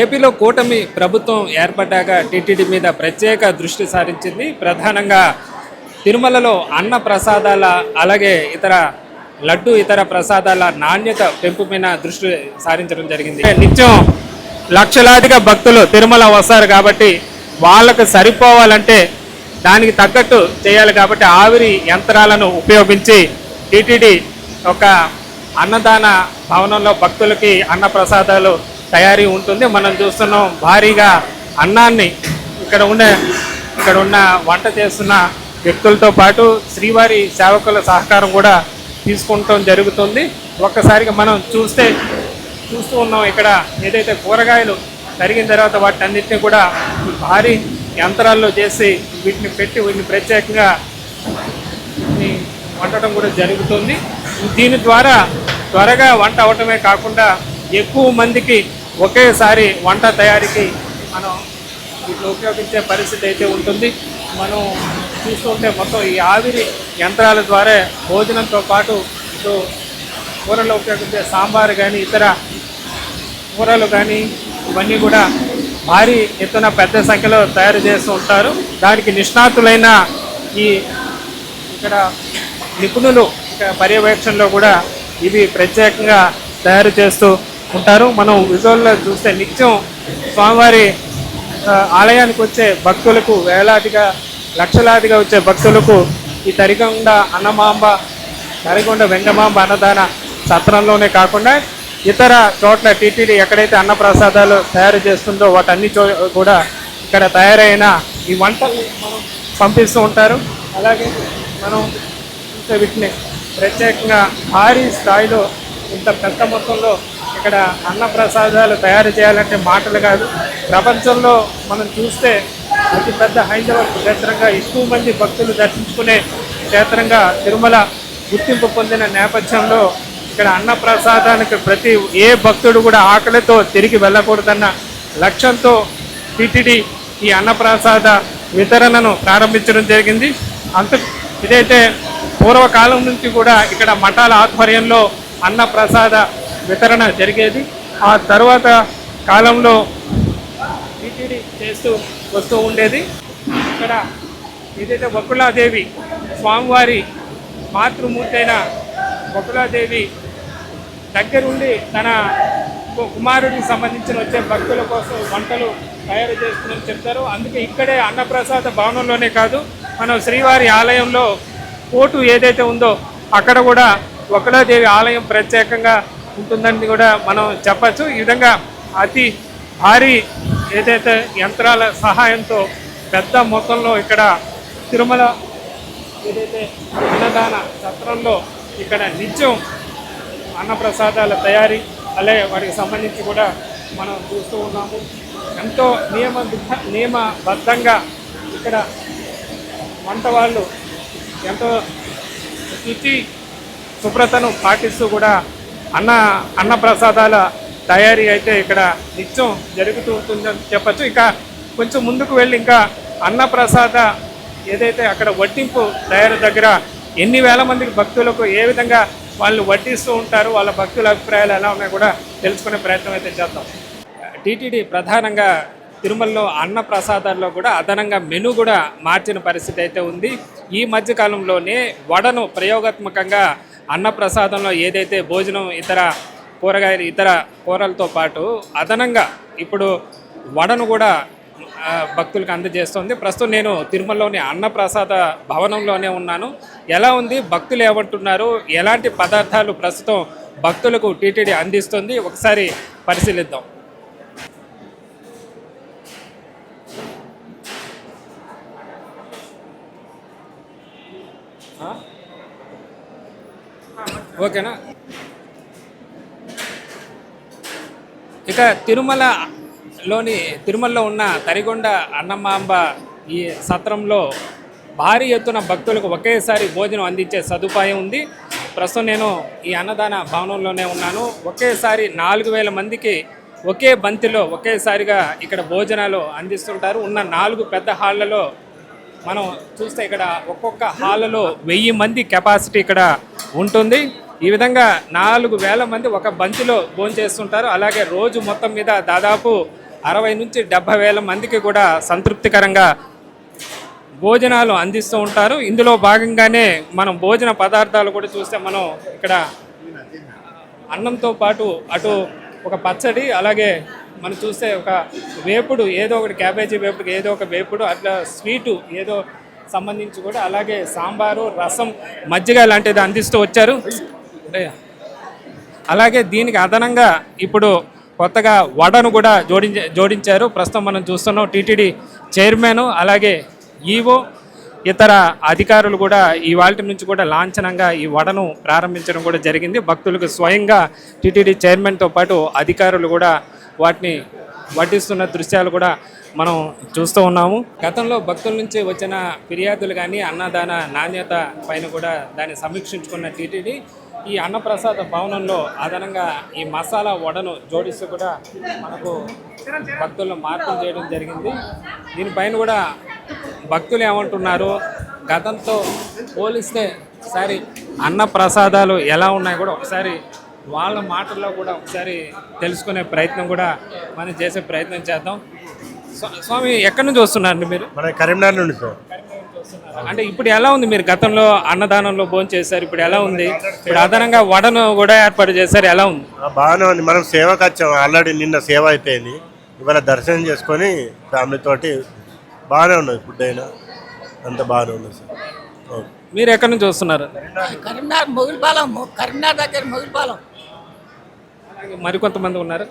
ఏపీలో కూటమి ప్రభుత్వం ఏర్పడ్డాక టీటీడీ మీద ప్రత్యేక దృష్టి సారించింది. ప్రధానంగా తిరుమలలో అన్న ప్రసాదాల అలాగే ఇతర లడ్డు ఇతర ప్రసాదాల నాణ్యత పెంపు మీద దృష్టి సారించడం జరిగింది. నిత్యం లక్షలాదిగా భక్తులు తిరుమల వస్తారు కాబట్టి వాళ్ళకు సరిపోవాలంటే దానికి తగ్గట్టు చేయాలి కాబట్టి ఆవిరి యంత్రాలను ఉపయోగించి టీటీడీ ఒక అన్నదాన భవనంలో భక్తులకి అన్న ప్రసాదాలు తయారీ ఉంటుంది. మనం చూస్తున్నాం భారీగా అన్నాన్ని ఇక్కడ ఉండే ఇక్కడ ఉన్న వంట చేస్తున్న వ్యక్తులతో పాటు శ్రీవారి సేవకుల సహకారం కూడా తీసుకుంటాం జరుగుతుంది. ఒక్కసారిగా మనం చూస్తే చూస్తూ ఉన్నాం ఇక్కడ ఏదైతే కూరగాయలు తరిగిన తర్వాత వాటి అన్నింటినీ కూడా భారీ యంత్రాల్లో చేసి వీటిని పెట్టి వీటిని ప్రత్యేకంగా వీటిని వండటం కూడా జరుగుతుంది. దీని ద్వారా త్వరగా వంట అవటమే కాకుండా ఎక్కువ మందికి ఒకేసారి వంట తయారీకి మనం వీటిని ఉపయోగించే పరిస్థితి అయితే ఉంటుంది. మనం చూస్తుంటే మొత్తం ఈ ఆవిరి యంత్రాల ద్వారా భోజనంతో పాటు ఇటు కూరలో ఉపయోగించే సాంబార్ కానీ ఇతర కూరలు కానీ ఇవన్నీ కూడా భారీ ఎత్తున పెద్ద సంఖ్యలో తయారు చేస్తూ ఉంటారు. దానికి నిష్ణాతులైన ఈ ఇక్కడ నిపుణులు పర్యవేక్షణలో కూడా ఇవి ప్రత్యేకంగా తయారు చేస్తూ ఉంటారు. మనం విజువల్లో చూస్తే నిత్యం స్వామివారి ఆలయానికి వచ్చే భక్తులకు వేలాదిగా లక్షలాదిగా వచ్చే భక్తులకు ఈ తరిగొండ అన్నమాంబ తరిగొండ వెంగమాంబ అన్నదాన సత్రంలోనే కాకుండా ఇతర చోట్ల టీటీడీ ఎక్కడైతే అన్నప్రసాదాలు తయారు చేస్తుందో వాటన్ని చో కూడా ఇక్కడ తయారైన ఈ వంటల్ని మనం పంపిస్తూ ఉంటారు. అలాగే మనం వీటిని ప్రత్యేకంగా భారీ స్థాయిలో ఇంత పెద్ద మొత్తంలో ఇక్కడ అన్న ప్రసాదాలు తయారు చేయాలంటే మాటలు కాదు. ప్రపంచంలో మనం చూస్తే అతిపెద్ద హైందవ క్షేత్రంగా ఎక్కువ మంది భక్తులు దర్శించుకునే క్షేత్రంగా తిరుమల గుర్తింపు పొందిన నేపథ్యంలో ఇక్కడ అన్న ప్రసాదానికి ప్రతి ఏ భక్తుడు కూడా ఆకలితో తిరిగి వెళ్ళకూడదన్న లక్ష్యంతో టిటిడి ఈ అన్నప్రసాద వితరణను ప్రారంభించడం జరిగింది. అంత ఇదైతే పూర్వకాలం నుంచి కూడా ఇక్కడ మఠాల ఆధ్వర్యంలో అన్నప్రసాద వితరణ జరిగేది. ఆ తర్వాత కాలంలో టిటిడి చేస్తూ వస్తూ ఉండేది. ఇక్కడ ఏదైతే వకులాదేవి స్వామివారి మాతృమూర్తి అయిన వకులాదేవి దగ్గరుండి తన కు- కుమారుడికి సంబంధించిన వచ్చే భక్తుల కోసం వంటలు తయారు చేస్తుందని చెప్తారు. అందుకే ఇక్కడే అన్నప్రసాద భవనంలోనే కాదు మనం శ్రీవారి ఆలయంలో కోటు ఏదైతే ఉందో అక్కడ కూడా ఒకలాదేవి ఆలయం ప్రత్యేకంగా ఉంటుందని కూడా మనం చెప్పచ్చు. ఈ విధంగా అతి భారీ ఏదైతే యంత్రాల సహాయంతో పెద్ద మొత్తంలో ఇక్కడ తిరుమల ఏదైతే అన్నదాన సత్రంలో ఇక్కడ నిత్యం అన్నప్రసాదాల తయారీ అలాగే వాటికి సంబంధించి కూడా మనం చూస్తూ ఉన్నాము. ఎంతో నియమ నియమబద్ధంగా ఇక్కడ వంట వాళ్ళు ఎంతో శుచి శుభ్రతను పాటిస్తూ కూడా అన్న అన్నప్రసాదాల తయారీ అయితే ఇక్కడ నిత్యం జరుగుతూ ఉంటుందని చెప్పచ్చు. ఇక కొంచెం ముందుకు వెళ్ళి ఇంకా అన్నప్రసాద ఏదైతే అక్కడ వడ్డింపు తయారు దగ్గర ఎన్ని వేల మందికి భక్తులకు ఏ విధంగా వాళ్ళు వడ్డిస్తూ ఉంటారు వాళ్ళ భక్తుల అభిప్రాయాలు ఎలా ఉన్నాయో కూడా తెలుసుకునే ప్రయత్నం అయితే చేద్దాం. టీటీడీ ప్రధానంగా తిరుమలలో అన్న ప్రసాదాల్లో కూడా అదనంగా మెను కూడా మార్చిన పరిస్థితి అయితే ఉంది. ఈ మధ్యకాలంలోనే వడను ప్రయోగాత్మకంగా అన్న ప్రసాదంలో ఏదైతే భోజనం ఇతర కూరగాయలు ఇతర కూరలతో పాటు అదనంగా ఇప్పుడు వడను కూడా భక్తులకు అందజేస్తుంది. ప్రస్తుతం నేను తిరుమలలోని అన్నప్రసాద భవనంలోనే ఉన్నాను. ఎలా ఉంది? భక్తులు ఏమంటున్నారు? ఎలాంటి పదార్థాలు ప్రస్తుతం భక్తులకు టీటీడీ అందిస్తుంది? ఒకసారి పరిశీలిద్దాం. ఓకేనా? ఇక తిరుమల లోని తిరుమలలో ఉన్న తరిగొండ అన్నమాంబ ఈ సత్రంలో భారీ ఎత్తున భక్తులకు ఒకేసారి భోజనం అందించే సదుపాయం ఉంది. ప్రస్తుతం నేను ఈ అన్నదాన భవనంలోనే ఉన్నాను. ఒకేసారి నాలుగు వేల మందికి ఒకే బంతిలో ఒకేసారిగా ఇక్కడ భోజనాలు అందిస్తుంటారు. ఉన్న నాలుగు పెద్ద హాళ్ళలో మనం చూస్తే ఇక్కడ ఒక్కొక్క హాల్లో వెయ్యి మంది కెపాసిటీ ఇక్కడ ఉంటుంది. ఈ విధంగా నాలుగు వేల మంది ఒక బంతిలో భోంచేస్తుంటారు. అలాగే రోజు మొత్తం మీద దాదాపు అరవై నుంచి డెబ్బై వేల మందికి కూడా సంతృప్తికరంగా భోజనాలు అందిస్తూ ఉంటారు. ఇందులో భాగంగానే మనం భోజన పదార్థాలు కూడా చూస్తే మనం ఇక్కడ అన్నంతో పాటు అటు ఒక పచ్చడి అలాగే మనం చూస్తే ఒక వేపుడు ఏదో ఒకటి క్యాబేజీ వేపుడు ఏదో ఒక వేపుడు అట్లా స్వీటు ఏదో సంబంధించి కూడా అలాగే సాంబారు రసం మజ్జిగ లాంటిది అందిస్తూ వచ్చారు. అలాగే దీనికి అదనంగా ఇప్పుడు కొత్తగా వడను కూడా జోడించ జోడించారు. ప్రస్తుతం మనం చూస్తున్నాం టీటీడీ చైర్మన్ అలాగే ఈవో ఇతర అధికారులు కూడా ఇవాళ నుంచి కూడా లాంఛనంగా ఈ వడను ప్రారంభించడం కూడా జరిగింది. భక్తులకు స్వయంగా టీటీడీ చైర్మన్తో పాటు అధికారులు కూడా వాటిని వడ్డిస్తున్న దృశ్యాలు కూడా మనం చూస్తూ ఉన్నాము. గతంలో భక్తుల నుంచి వచ్చిన ఫిర్యాదులు కానీ అన్నదాన నాణ్యత పైన కూడా దాన్ని సమీక్షించుకున్న టీటీడీ ఈ అన్నప్రసాద భవనంలో అదనంగా ఈ మసాలా వడను జోడిస్తూ కూడా మనకు భక్తులను మార్పులు చేయడం జరిగింది. దీనిపైన కూడా భక్తులు ఏమంటున్నారు? గతంతో పోలిస్తే ఒకసారి అన్న ప్రసాదాలు ఎలా ఉన్నాయి కూడా ఒకసారి వాళ్ళ మాటల్లో కూడా ఒకసారి తెలుసుకునే ప్రయత్నం కూడా మనం చేసే ప్రయత్నం చేద్దాం. స్వా- స్వామి ఎక్కడి నుంచి వస్తున్నారండి మీరు? మన కరీంనగర్ నుండి సార్. అంటే ఇప్పుడు ఎలా ఉంది మీరు గతంలో అన్నదానంలో భోజనం చేశారు? ఇప్పుడు ఎలా ఉంది? ఇప్పుడు అదనంగా వడను కూడా ఏర్పాటు చేశారు. ఎలా ఉంది? బాగానే ఉంది. మనం సేవకు వచ్చాం. ఆల్రెడీ నిన్న సేవ అయిపోయింది ఇవాళ దర్శనం చేసుకొని ఫ్యామిలీ తోటి బాగానే ఉన్నది ఫుడ్ అయినా. అంత బాగానే ఉంది సార్. ఓకే మీరు ఎక్కడి నుంచి వస్తున్నారు? కరీంనగర్ మొగిలిపాలెం కరీంనగర్ దగ్గర మొగిలిపాలెం అలాగే మరికొంతమంది ఉన్నారు.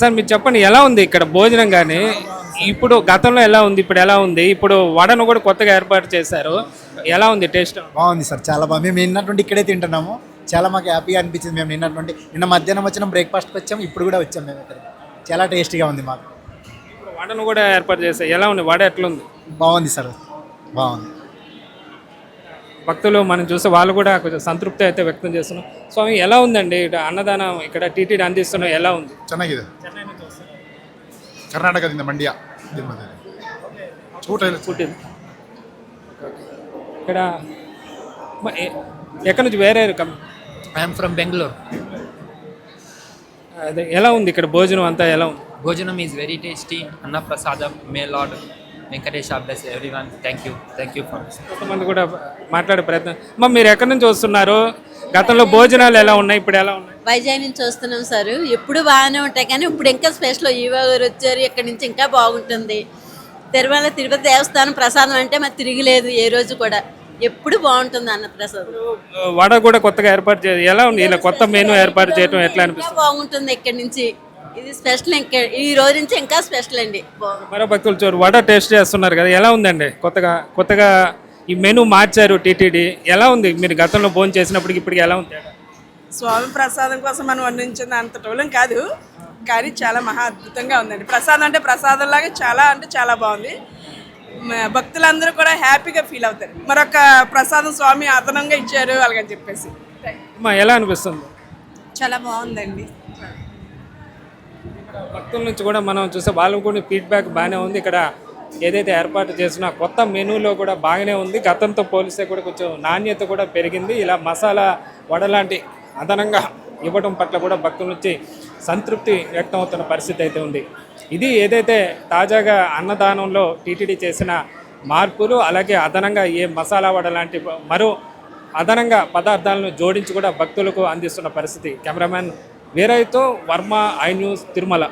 సార్ మీరు చెప్పండి. ఎలా ఉంది ఇక్కడ భోజనం కానీ ఇప్పుడు గతంలో ఎలా ఉంది ఇప్పుడు ఎలా ఉంది ఇప్పుడు వడను కూడా కొత్తగా ఏర్పాటు చేశారు ఎలా ఉంది టేస్ట్ బాగుంది సార్ చాలా బాగుంది మేము నిన్నటువంటి ఇక్కడే తింటున్నాము చాలా మాకు హ్యాపీగా అనిపించింది మేము నిన్నటువంటి నిన్న మధ్యాహ్నం వచ్చినాం బ్రేక్ఫాస్ట్కి వచ్చాం ఇప్పుడు కూడా వచ్చాం మేము ఇక్కడ చాలా టేస్టీగా ఉంది మాకు ఇప్పుడు వడను కూడా ఏర్పాటు చేశారు ఎలా ఉంది వడ ఎట్లుంది బాగుంది సార్ బాగుంది భక్తులు మనం చూస్తే వాళ్ళు కూడా కొంచెం సంతృప్తి అయితే వ్యక్తం చేస్తున్నాం స్వామి ఎలా ఉందండి ఇటు అన్నదానం ఇక్కడ టీటీడీ అందిస్తున్నాం ఎలా ఉంది ಚೆನ್ನಾಗಿದೆ ಕರ್ನಾಟಕದಿಂದ ಮಂಡ್ಯ ಇಲ್ಲಿ ಬಂದಿದೆ ಊಟ ಇಲ್ಲ పుట్టింది ఇక్కడ మ- ఎ- ఎక్కడి నుంచి వేరే కం- ఐఎమ్ ఫ్రమ్ బెంగళూరు అదే ఎలా ఉంది ఇక్కడ భోజనం అంతా ఎలా ఉంది భోజనం ఈజ్ వెరీ టేస్టీ అన్న ప్రసాదం may lord Venkatesh bless everyone thank you thank you for కొంతమంది కూడా మాట్లాడే ప్రయత్నం అమ్మ మీరు ఎక్కడి నుంచి వస్తున్నారు గతంలో భోజనాలు ఎలా ఉన్నాయి? ఇప్పుడు ఎలా ఉన్నాయి? వైజాగ్ నుంచి వస్తున్నాం సార్. ఎప్పుడు బాగానే ఉంటాయి కానీ ఇప్పుడు ఇంకా స్పెషల్ ఈవో గారు వచ్చారు. ఇక్కడ నుంచి ఇంకా బాగుంటుంది. తిరుమల తిరుపతి దేవస్థానం ప్రసాదం అంటే మరి తిరిగిలేదు ఏ రోజు కూడా. ఎప్పుడు బాగుంటుంది అన్న ప్రసాదం. వడ కూడా కొత్తగా ఏర్పాటు చేయాలి ఎలా ఉంది? ఇలా కొత్త మెనూ ఏర్పాటు చేయడం ఎట్లా అనిపిస్తుంది? బాగుంటుంది ఇక్కడ నుంచి. ఇది స్పెషల్ ఇంకా ఈ రోజు నుంచి ఇంకా స్పెషల్ అండి. మరో భక్తులు చూడు వడ టేస్ట్ చేస్తున్నారు కదా. ఎలా ఉందండి? కొత్తగా కొత్తగా ఈ మెనూ మార్చారు టీటీడీ. ఎలా ఉంది? మీరు గతంలో భోజనం చేసినప్పటికి ఇప్పటికి ఎలా ఉంది? స్వామి ప్రసాదం కోసం మనం వండించింది అంత టోలం కాదు. కానీ చాలా మహా అద్భుతంగా ఉందండి. ప్రసాదం అంటే ప్రసాదం లాగా చాలా అంటే చాలా బాగుంది. భక్తులందరూ కూడా హ్యాపీగా ఫీల్ అవుతారు. మరొక ప్రసాదం స్వామి అదనంగా ఇచ్చారు అలాగని చెప్పేసి. అమ్మా ఎలా అనిపిస్తుంది? చాలా బాగుందండి. భక్తుల నుంచి కూడా మనం చూస్తే వాళ్ళకు కూడా ఫీడ్బ్యాక్ బాగానే ఉంది. ఇక్కడ ఏదైతే ఏర్పాటు చేసిన కొత్త మెనూలో కూడా బాగానే ఉంది. గతంతో పోలిస్తే కూడా కొంచెం నాణ్యత కూడా పెరిగింది. ఇలా మసాలా వడ లాంటి అదనంగా ఇవ్వడం పట్ల కూడా భక్తుల నుంచి సంతృప్తి వ్యక్తం అవుతున్న పరిస్థితి అయితే ఉంది. ఇది ఏదైతే తాజాగా అన్నదానంలో టీటీడీ చేసిన మార్పులు అలాగే అదనంగా ఏ మసాలా వడ లాంటి మరో అదనంగా పదార్థాలను జోడించి కూడా భక్తులకు అందిస్తున్న పరిస్థితి. కెమెరామ్యాన్ వీరయ్యతో వర్మ ఐ న్యూస్ తిరుమల.